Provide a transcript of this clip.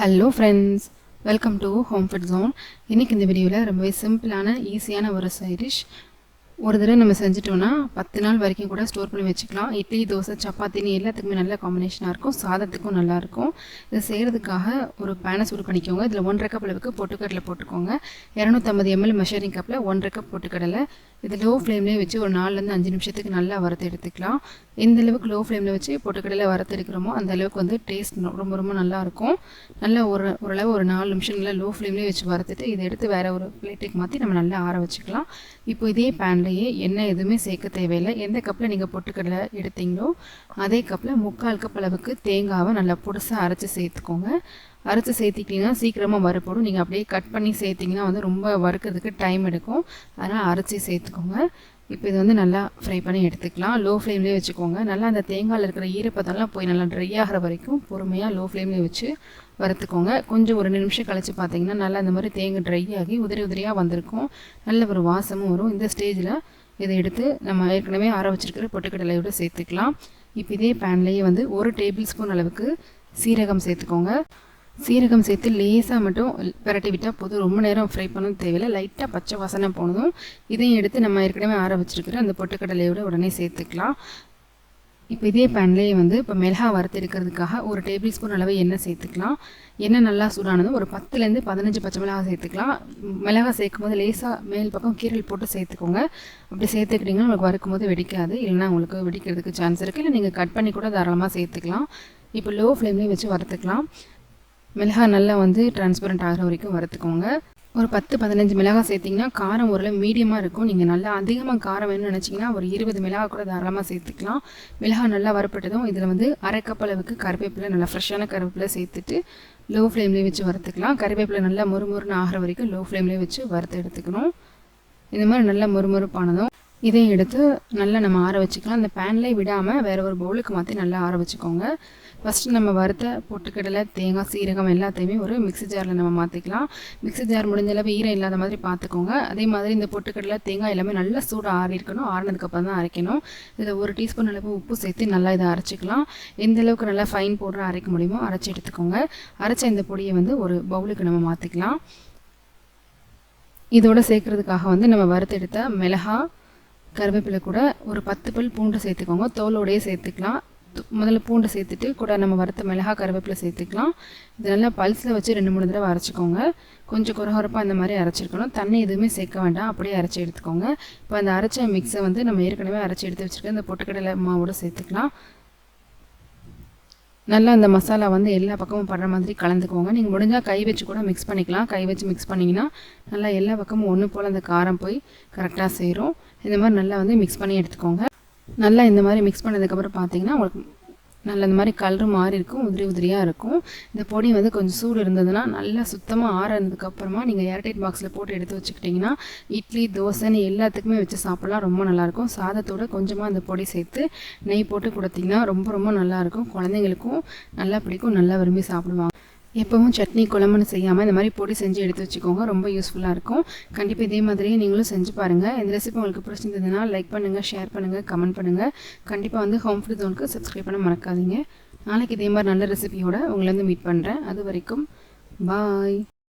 Hello friends welcome to home food zone இன்றைக்கி இந்த வீடியோவில் ரொம்பவே சிம்பிளான ஈஸியான ஒரு சைடிஷ் ஒரு தடவை நம்ம செஞ்சிட்டோம்னா பத்து நாள் வரைக்கும் கூட ஸ்டோர் பண்ணி வச்சுக்கலாம். இட்லி தோசை சப்பாத்தின்னு எல்லாத்துக்குமே நல்ல காம்பினேஷனாக இருக்கும். சாதத்துக்கும் நல்லாயிருக்கும் இதை செய்கிறதுக்காக ஒரு பேனை சூடு பண்ணிக்கோங்க. இதில் ஒன்றரை கப் அளவுக்கு பொட்டுக்கடலை போட்டுக்கோங்க. இரநூத்தம்பது எம்எல் மெஷரிங் கப்பில் ஒன்றரை கப் பொட்டுக்கடலை. இது லோ ஃப்ளேம்லேயே வச்சு ஒரு நாலுலேருந்து அஞ்சு நிமிஷத்துக்கு நல்லா வறுத்து எடுத்துக்கலாம். எந்த அளவுக்கு லோ ஃப்ளேமில் வச்சு பொட்டுக்கடலை வறுத்து எடுக்கிறோமோ அந்த அளவுக்கு வந்து டேஸ்ட் ரொம்ப ரொம்ப நல்லாயிருக்கும் நல்லா ஒரு ஓரளவு ஒரு நாலு நிமிஷம் நல்லா லோ ஃப்ளேம்லேயே வச்சு வறுத்துட்டு இதை எடுத்து வேறு ஒரு பிளேட்டுக்கு மாற்றி நம்ம நல்லா ஆற வச்சுக்கலாம். இப்போ இதே கப்லேயே எண்ணெய் எதுவுமே சேர்க்க தேவையில்லை. எந்த கப்பில் நீங்கள் பொட்டுக்கடலை எடுத்தீங்களோ அதே கப்பில் முக்கால் கப் அளவுக்கு தேங்காவை நல்லா புதுசாக அரைச்சி சேர்த்துக்கோங்க. அரைச்சி சேர்த்திக்கிட்டிங்கன்னா சீக்கிரமாக வறுப்படும் நீங்கள் அப்படியே கட் பண்ணி சேர்த்திங்கன்னா வந்து ரொம்ப வறுக்கிறதுக்கு டைம் எடுக்கும். அதனால் அரைச்சி சேர்த்துக்கோங்க. இப்போ இது வந்து நல்லா ஃப்ரை பண்ணி எடுத்துக்கலாம். லோ ஃப்ளேம்லேயே வச்சுக்கோங்க. நல்லா அந்த தேங்காயில் இருக்கிற ஈரப்பதெல்லாம் போய் நல்லா ட்ரை ஆகிற வரைக்கும் பொறுமையாக லோ ஃப்ளேம்லேயே வச்சு வறுத்துக்கோங்க. கொஞ்சம் ஒரு நிமிஷம் கழித்து பார்த்தீங்கன்னா நல்லா அந்த மாதிரி தேங்காய் ட்ரை ஆகி உதிரி உதிரியாக வந்திருக்கும். நல்ல ஒரு வாசமும் வரும். இந்த ஸ்டேஜில் இதை எடுத்து நம்ம ஏற்கனவே ஆற வச்சுருக்கிற பொட்டுக்கடலையோடு சேர்த்துக்கலாம். இப்போ இதே பேன்லேயே வந்து ஒரு டேபிள் ஸ்பூன் அளவுக்கு சீரகம் சேர்த்துக்கோங்க. சீரகம் சேர்த்து லேசாக மட்டும் பரட்டி விட்டால் போதும். ரொம்ப நேரம் ஃப்ரை பண்ணணும் தேவையில்லை. லைட்டாக பச்சை வாசனை போனதும் இதையும் எடுத்து நம்ம ஏற்கனவே ஆற வச்சுருக்கிற அந்த பொட்டுக்கடலையோட உடனே சேர்த்துக்கலாம். இப்போ இதே பேன்லேயே வந்து இப்போ மிளகா வறுத்து எடுக்கிறதுக்காக ஒரு டேபிள் ஸ்பூன் அளவு எண்ணெய் சேர்த்துக்கலாம். எண்ணெய் நல்லா சூடானதும் ஒரு பத்துலேருந்து பதினஞ்சு பச்சை மிளகா சேர்த்துக்கலாம். மிளகா சேர்க்கும் போது லேசாக மேல் பக்கம் கீரல் போட்டு சேர்த்துக்கோங்க. அப்படி சேர்த்துக்கிட்டிங்கன்னா உங்களுக்கு வறுக்கும் போது வெடிக்காது. இல்லைன்னா உங்களுக்கு வெடிக்கிறதுக்கு சான்ஸ் இருக்குது இல்லை நீங்கள் கட் பண்ணி கூட தாராளமாக சேர்த்துக்கலாம். இப்போ லோ ஃப்ளேம்லேயும் வச்சு வறுத்துக்கலாம். மிளகாய் நல்லா வந்து டிரான்ஸ்பரண்ட் ஆகிற வரைக்கும் வறுத்துக்கோங்க. ஒரு பத்து பதினஞ்சு மிளகாய் சேர்த்திங்கன்னா காரம் ஓரளவு மீடியமாக இருக்கும். நீங்கள் நல்லா அதிகமாக காரம் வேணும்னு நினச்சிங்கன்னா ஒரு இருபது மிளகாய் கூட தாராளமாக சேர்த்துக்கலாம். மிளகாய் நல்லா வரப்பட்டதும் இதில் வந்து அரை கப் அளவுக்கு கருவேப்பிலை நல்லா ஃப்ரெஷ்ஷான கருவேப்பிலை சேர்த்துட்டு லோ ஃப்ளேம்லேயே வச்சு வறுத்துக்கலாம். கருவேப்பிலை நல்லா முறுமுறுன்னு ஆகிற வரைக்கும் லோ ஃப்ளேம்லேயே வச்சு வறுத்து எடுத்துக்கணும். இந்த மாதிரி நல்லா முறுமுறுப்பானதும் இதையும் எடுத்து நல்லா நம்ம ஆற வச்சுக்கலாம். அந்த பேன்லேயே விடாமல் வேறு ஒரு பவுலுக்கு மாற்றி நல்லா ஆற வச்சுக்கோங்க. ஃபஸ்ட்டு நம்ம வறுத்த பொட்டுக்கடலை தேங்காய் சீரகம் எல்லாத்தையுமே ஒரு மிக்சி ஜாரில் நம்ம மாற்றிக்கலாம் மிக்சி ஜார் முடிஞ்ச அளவு ஈரம் இல்லாத மாதிரி பார்த்துக்கோங்க அதே மாதிரி இந்த பொட்டுக்கடலை தேங்காய் எல்லாமே நல்லா சூடாக ஆறி இருக்கணும். ஆறினதுக்கப்புறம் தான் அரைக்கணும். இதில் ஒரு டீஸ்பூன் அளவு உப்பு சேர்த்து நல்லா இதை அரைச்சிக்கலாம். எந்த அளவுக்கு நல்லா ஃபைன் பவுடர் அரைக்க முடியுமோ அரைச்சி எடுத்துக்கோங்க. அரைச்ச இந்த பொடியை வந்து ஒரு பவுலுக்கு நம்ம மாற்றிக்கலாம் இதோடு சேர்க்குறதுக்காக வந்து நம்ம வறுத்தெடுத்த மிளகாய் கருவேப்பிலை கூட ஒரு பத்து பல் பூண்டு சேர்த்துக்கோங்க. தோலோடையே சேர்த்துக்கலாம். முதல்ல பூண்டு சேர்த்துட்டு கூட நம்ம வறுத்த மிளகா கருவேப்பிலை சேர்த்துக்கலாம். இது நல்லா பல்ஸில் வச்சு ரெண்டு மூணு தடவை அரைச்சிக்கோங்க. கொஞ்சம் குறகுறப்பாக அந்த மாதிரி அரைச்சிருக்கணும். தண்ணி எதுவுமே சேர்க்க வேண்டாம். அப்படியே அரைச்சி எடுத்துக்கோங்க. இப்போ அந்த அரைச்ச மிக்ஸை வந்து நம்ம ஏற்கனவே அரைச்சி எடுத்து வச்சுருக்க இந்த பொட்டுக்கடலை மாவோட சேர்த்துக்கலாம். நல்லா அந்த மசாலா வந்து எல்லா பக்கமும் படுற மாதிரி கலந்துக்கோங்க. நீங்கள் முடிஞ்சால் கை வச்சு கூட மிக்ஸ் பண்ணிக்கலாம். கை வச்சு மிக்ஸ் பண்ணிங்கன்னா நல்லா எல்லா பக்கமும் ஒன்று போல் அந்த காரம் போய் கரெக்டாக சேரும். இந்த மாதிரி நல்லா வந்து மிக்ஸ் பண்ணி எடுத்துக்கோங்க. நல்லா இந்த மாதிரி மிக்ஸ் பண்ணதுக்கப்புறம் பார்த்தீங்கன்னா உங்களுக்கு நல்ல இந்த மாதிரி கலரு மாறி இருக்கும் உதிரி உதிரியாக இருக்கும். இந்த பொடி வந்து கொஞ்சம் சூடு இருந்ததுன்னா நல்லா சுத்தமாக ஆறதுக்கப்புறமா நீங்கள் ஏர்டைட் பாக்ஸில் போட்டு எடுத்து வச்சுக்கிட்டிங்கன்னா இட்லி தோசைன்னு எல்லாத்துக்குமே வச்சு சாப்பிட்லாம் ரொம்ப நல்லாயிருக்கும் சாதத்தோட கொஞ்சமாக அந்த பொடி சேர்த்து நெய் போட்டு கொடுத்திங்கன்னா ரொம்ப ரொம்ப நல்லாயிருக்கும் குழந்தைங்களுக்கும் நல்லா பிடிக்கும் நல்லா விரும்பி சாப்பிடுவாங்க. எப்போவும் சட்னி குழம்புன்னு செய்யாமல் இந்த மாதிரி பொடி செஞ்சு எடுத்து வச்சுக்கோங்க. ரொம்ப யூஸ்ஃபுல்லாக இருக்கும். கண்டிப்பாக இதே மாதிரியே நீங்களும் செஞ்சு பாருங்கள் இந்த ரெசிபி உங்களுக்கு பிடிச்சிருந்ததுன்னா லைக் பண்ணுங்கள் ஷேர் பண்ணுங்கள் கமெண்ட் பண்ணுங்கள் கண்டிப்பாக வந்து ஹோம் ஃபுட் ஜோனுக்கு சப்ஸ்கிரைப் பண்ண மறக்காதீங்க. நாளைக்கு இதே மாதிரி நல்ல ரெசிபியோட உங்களை வந்து மீட் பண்ணுறேன் அது வரைக்கும் பாய்